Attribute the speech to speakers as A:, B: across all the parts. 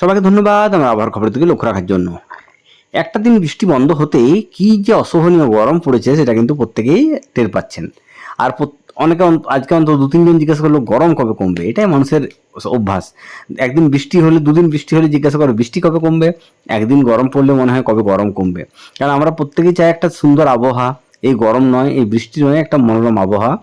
A: সবাইকে ধন্যবাদ, আমার আবহাওয়ার খবরের দিকে লক্ষ্য রাখার জন্য। একটা দিন বৃষ্টি বন্ধ হতেই কি যে অসহনীয় গরম পড়েছে সেটা কিন্তু প্রত্যেকেই টের পাচ্ছেন। আর অনেকে আজকে অন্তত দু তিনজন জিজ্ঞাসা করল, গরম কবে কমবে? এটাই মানুষের অভ্যাস। একদিন বৃষ্টি হলে, দুদিন বৃষ্টি হলে জিজ্ঞাসা করে, বৃষ্টি কবে কমবে? একদিন গরম পড়লে মনে হয় কবে গরম কমবে। কারণ আমরা প্রত্যেকেই চাই একটা সুন্দর আবহাওয়া। এই গরম নয়, এই বৃষ্টি নয়, একটা মনোরম আবহাওয়া।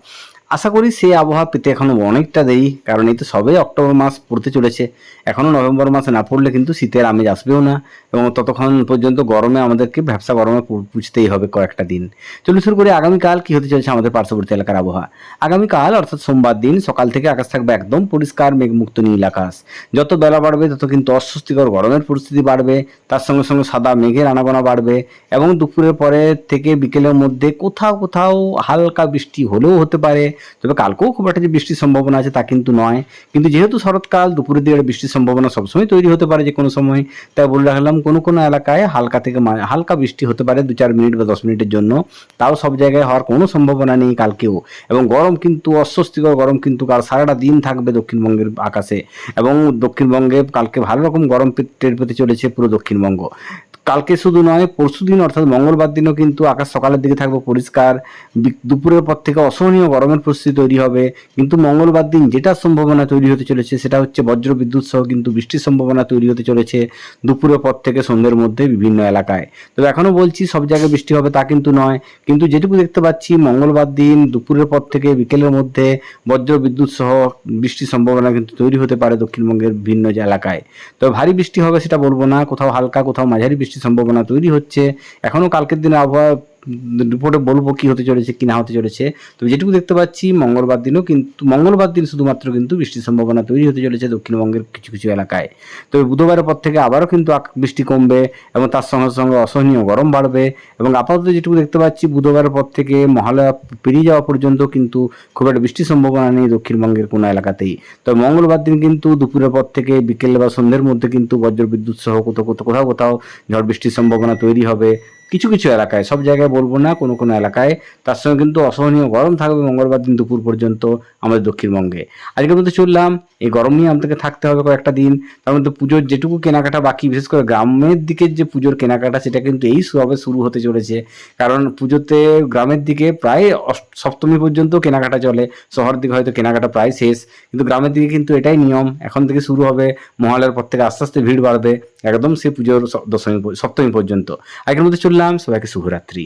A: আশা করি সেই আবহাওয়া পেতে এখনও অনেকটা দেরি, কারণ এই তো সবে অক্টোবর মাস পড়তে চলেছে। এখনও নভেম্বর মাসে না পড়লে কিন্তু শীতের আমেজ আসবেও না। এবং ততক্ষণ পর্যন্ত গরমে আমাদেরকে ব্যবসা গরমে পু- পুষতেই হবে কয়েকটা দিন। চলুন শুরু করে, আগামীকাল কি হতে চলেছে আমাদের পার্শ্ববর্তী এলাকার আবহাওয়া? আগামীকাল, অর্থাৎ সোমবার দিন, সকাল থেকে আকাশ থাকবে একদম পরিষ্কার মেঘমুক্ত নীল আকাশ। যত বেলা বাড়বে, তত কিন্তু অস্বস্তিকর গরমের পরিস্থিতি বাড়বে, তার সঙ্গে সঙ্গে সাদা মেঘের আনাগোনা বাড়বে এবং দুপুরের পরে থেকে বিকেলের মধ্যে কোথাও কোথাও হালকা বৃষ্টি হলেও হতে পারে। তবে কালকেও খুব একটা যে বৃষ্টির সম্ভাবনা আছে তা কিন্তু নয়। কিন্তু যেহেতু শরৎকাল, দুপুরের দিকে বৃষ্টির সম্ভাবনা সবসময় তৈরি হতে পারে যে কোনো সময়, তাই বলে রাখলাম কোনো কোনো এলাকায় হালকা থেকে হালকা বৃষ্টি হতে পারে দু চার মিনিট বা দশ মিনিটের জন্য। তাও সব জায়গায় হওয়ার কোনো সম্ভাবনা নেই কালকেও। এবং গরম কিন্তু, অস্বস্তিকর গরম কিন্তু কাল সারাটা দিন থাকবে দক্ষিণবঙ্গের আকাশে। এবং দক্ষিণবঙ্গে কালকে ভালো রকম গরম টের পেতে চলেছে পুরো দক্ষিণবঙ্গ। কালকে শুধু নয়, পরশু দিন, অর্থাৎ মঙ্গলবার দিনও কিন্তু আকাশ সকালের দিকে থাকবে পরিষ্কার। দুপুরের পর থেকে অসহনীয় গরমের পরিস্থিতি তৈরি হবে। কিন্তু মঙ্গলবার দিন যেটা সম্ভাবনা তৈরি হতে চলেছে, সেটা হচ্ছে বজ্র বিদ্যুৎ সহ কিন্তু বৃষ্টির সম্ভাবনা তৈরি হতে চলেছে দুপুরের পর থেকে সন্ধ্যের মধ্যে বিভিন্ন এলাকায়। তবে এখনও বলছি, সব জায়গায় বৃষ্টি হবে তা কিন্তু নয়। কিন্তু যেটুকু দেখতে পাচ্ছি, মঙ্গলবার দিন দুপুরের পর থেকে বিকেলের মধ্যে বজ্র বিদ্যুৎ সহ বৃষ্টির সম্ভাবনা কিন্তু তৈরি হতে পারে দক্ষিণবঙ্গের ভিন্ন যে এলাকায়। তবে ভারী বৃষ্টি হবে সেটা বলব না। কোথাও হালকা, কোথাও মাঝারি বৃষ্টির সম্ভাবনা তৈরি হচ্ছে। এখনও কালকের দিনে আবহাওয়া রিপোর্টে বলব কি হতে চলেছে, কি না হতে চলেছে। তবে যেটুকু দেখতে পাচ্ছি, মঙ্গলবার দিনও কিন্তু, মঙ্গলবার দিন শুধুমাত্র কিন্তু বৃষ্টির সম্ভাবনা তৈরি হতে চলেছে দক্ষিণবঙ্গের কিছু কিছু এলাকায়। তবে বুধবারের পর থেকে আবারও কিন্তু বৃষ্টি কমবে এবং তার সঙ্গে সঙ্গে অসহনীয় গরম বাড়বে এবং আপাতত যেটুকু দেখতে পাচ্ছি, বুধবারের পর থেকে মহালয়া পেরিয়ে যাওয়া পর্যন্ত কিন্তু খুব একটা বৃষ্টির সম্ভাবনা নেই দক্ষিণবঙ্গের কোনো এলাকাতেই। তবে মঙ্গলবার দিন কিন্তু দুপুরের পর থেকে বিকেল বা সন্ধ্যের মধ্যে কিন্তু বজ্র বিদ্যুৎ সহ কোথাও কোথাও কোথাও ঝড় বৃষ্টির সম্ভাবনা তৈরি হবে। কিছু কিছু এলাকায়, সব জায়গায় বলব না, কোনো কোনো এলাকায়। তার সঙ্গে কিন্তু অসহনীয় গরম থাকবে মঙ্গলবার দিন দুপুর পর্যন্ত আমাদের দক্ষিণবঙ্গে। আজকের মধ্যে চললাম, এই গরম নিয়ে আমাদেরকে থাকতে হবে কয়েকটা দিন। তার মধ্যে পুজোর যেটুকু কেনাকাটা বাকি, বিশেষ করে গ্রামের দিকের যে পুজোর কেনাকাটা, সেটা কিন্তু এই সবে শুরু হতে চলেছে। কারণ পুজোতে গ্রামের দিকে প্রায় সপ্তমী পর্যন্ত কেনাকাটা চলে শহরের দিকে হয়তো কেনাকাটা প্রায় শেষ। কিন্তু গ্রামের দিকে কিন্তু এটাই নিয়ম, এখন থেকে শুরু হবে, মহালয়ার পর থেকে আস্তে আস্তে ভিড় বাড়বে, একদম সে পুজোর দশমী সপ্তমী পর্যন্ত। আগের মধ্যে চললাম। সবাইকে শুভরাত্রি